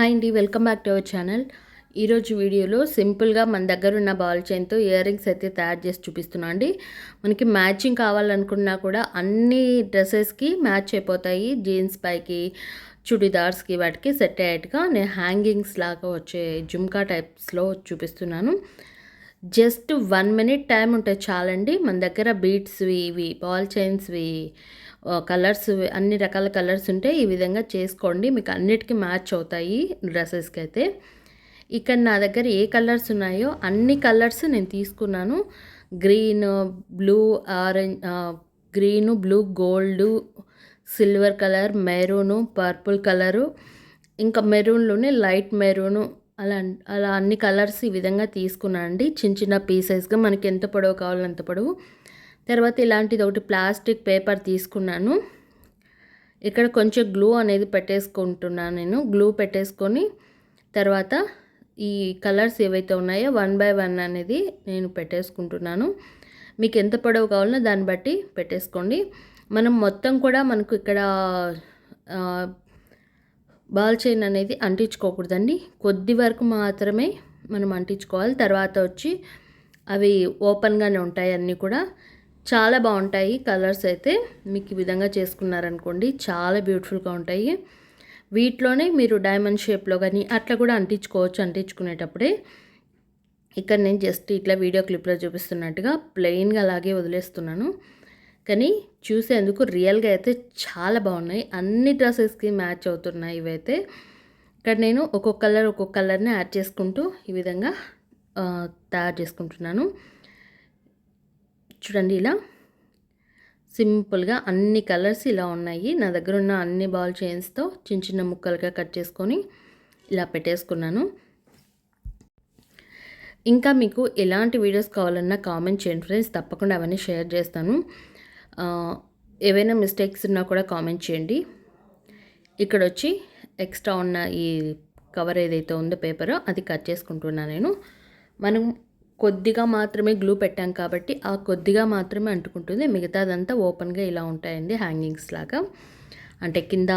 Hi అండి welcome back to our channel ఈరోజు వీడియోలో సింపుల్గా మన దగ్గర ఉన్న బాల్ చైన్తో ఇయర్ రింగ్స్ అయితే తయారు చేసి చూపిస్తున్నా అండి. మనకి మ్యాచింగ్ కావాలనుకున్నా కూడా అన్ని డ్రెస్సెస్కి మ్యాచ్ అయిపోతాయి. జీన్స్ పైకి చుడిదార్స్కి వాటికి సెట్ అయ్యేట్టుగా నేను హ్యాంగింగ్స్ లాగా వచ్చే జుమ్కా టైప్స్లో చూపిస్తున్నాను. జస్ట్ వన్ మినిట్ టైం ఉంటే చాలండి. మన దగ్గర బీట్స్వి ఇవి బాల్ చైన్స్వి కలర్స్ అన్ని రకాల కలర్స్ ఉంటే ఈ విధంగా చేసుకోండి. మీకు అన్నిటికీ మ్యాచ్ అవుతాయి డ్రెస్సెస్కి అయితే ఇక్కడ నా దగ్గర ఏ కలర్స్ ఉన్నాయో అన్ని కలర్స్ నేను తీసుకున్నాను. Green blue orange green blue gold silver colour maroon purple colour. ఇంకా మెరూన్లోనే లైట్ మెరూను అలా అలా అన్ని కలర్స్ ఈ విధంగా తీసుకున్నాను అండి. చిన్న చిన్న పీసెస్గా మనకి ఎంత పొడవు కావాలో అంత పొడవు. తర్వాత ఇలాంటిది ఒకటి ప్లాస్టిక్ పేపర్ తీసుకున్నాను. ఇక్కడ కొంచెం గ్లూ అనేది పెట్టేసుకుంటున్నాను నేను. గ్లూ పెట్టేసుకొని తర్వాత ఈ కలర్స్ ఏవైతే ఉన్నాయో వన్ బై వన్ అనేది నేను పెట్టేసుకుంటున్నాను. మీకు ఎంత పొడవు కావాలో దాన్ని బట్టి పెట్టేసుకోండి. మనం మొత్తం కూడా మనకు ఇక్కడ బాల్ చైన్ అనేది అంటించుకోకూడదండి. కొద్ది వరకు మాత్రమే మనం అంటించుకోవాలి. తర్వాత వచ్చి అవి ఓపెన్గానే ఉంటాయి అన్నీ కూడా. చాలా బాగుంటాయి కలర్స్ అయితే. మీకు ఈ విధంగా చేసుకున్నారనుకోండి చాలా బ్యూటిఫుల్గా ఉంటాయి. వీటిలోనే మీరు డైమండ్ షేప్లో కానీ అట్లా కూడా అంటించుకోవచ్చు అంటించుకునేటప్పుడే. ఇక్కడ నేను జస్ట్ ఇట్లా వీడియో క్లిప్లో చూపిస్తున్నట్టుగా ప్లెయిన్గా అలాగే వదిలేస్తున్నాను. కానీ చూసేందుకు రియల్గా అయితే చాలా బాగున్నాయి. అన్ని డ్రెస్సెస్కి మ్యాచ్ అవుతున్నాయి ఇవైతే. ఇక్కడ నేను ఒక్కొక్క కలర్ ఒక్కొక్క కలర్ని యాడ్ చేసుకుంటూ ఈ విధంగా తయారు చేసుకుంటున్నాను. చూడండి ఇలా. సింపుల్గా అన్ని కలర్స్ ఇలా ఉన్నాయి. నా దగ్గర ఉన్న అన్ని బాల్ చైన్స్తో చిన్న చిన్న ముక్కలుగా కట్ చేసుకొని ఇలా పెట్టేసుకున్నాను. ఇంకా మీకు ఎలాంటి వీడియోస్ కావాలన్నా కామెంట్ చేయండి ఫ్రెండ్స్. తప్పకుండా అవన్నీ షేర్ చేస్తాను. ఏవైనా మిస్టేక్స్ ఉన్నా కూడా కామెంట్ చేయండి. ఇక్కడ వచ్చి ఎక్స్ట్రా ఉన్న ఈ కవర్ ఏదైతే ఉందో పేపరో అది కట్ చేసుకుంటున్నాను నేను. మనం కొద్దిగా మాత్రమే గ్లూ పెట్టాం కాబట్టి ఆ కొద్దిగా మాత్రమే అంటుకుంటుంది. మిగతాదంతా ఓపెన్గా ఇలా ఉంటాయండి హ్యాంగింగ్స్ లాగా. అంటే కింద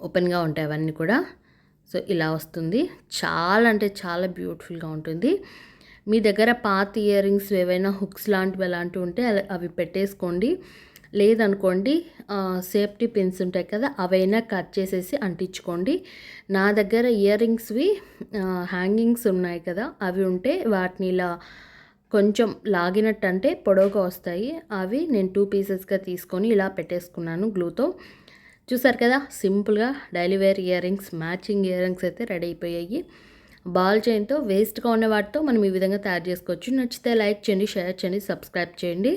ఓపెన్గా ఉంటాయి అవన్నీ కూడా. సో ఇలా వస్తుంది. చాలా అంటే చాలా బ్యూటిఫుల్గా ఉంటుంది. మీ దగ్గర పాత ఇయర్ రింగ్స్ ఏవైనా హుక్స్ లాంటివి అలాంటివి ఉంటే అవి పెట్టేసుకోండి. లేదనుకోండి సేఫ్టీ పిన్స్ ఉంటాయి కదా అవైనా కట్ చేసేసి అంటించుకోండి. నా దగ్గర ఇయర్ రింగ్స్వి హ్యాంగింగ్స్ ఉన్నాయి కదా అవి ఉంటే వాటిని ఇలా కొంచెం లాగినట్టు అంటే పొడవుగా వస్తాయి. అవి నేను టూ పీసెస్గా తీసుకొని ఇలా పెట్టేసుకున్నాను గ్లూతో. చూసారు కదా సింపుల్గా daily wear ear rings matching ear rings అయితే రెడీ అయిపోయాయి. బాల్ చైన్తో వేస్ట్గా ఉన్న వాటితో మనం ఈ విధంగా తయారు చేసుకోవచ్చు. నచ్చితే లైక్ చేయండి షేర్ చేయండి సబ్స్క్రైబ్ చేయండి.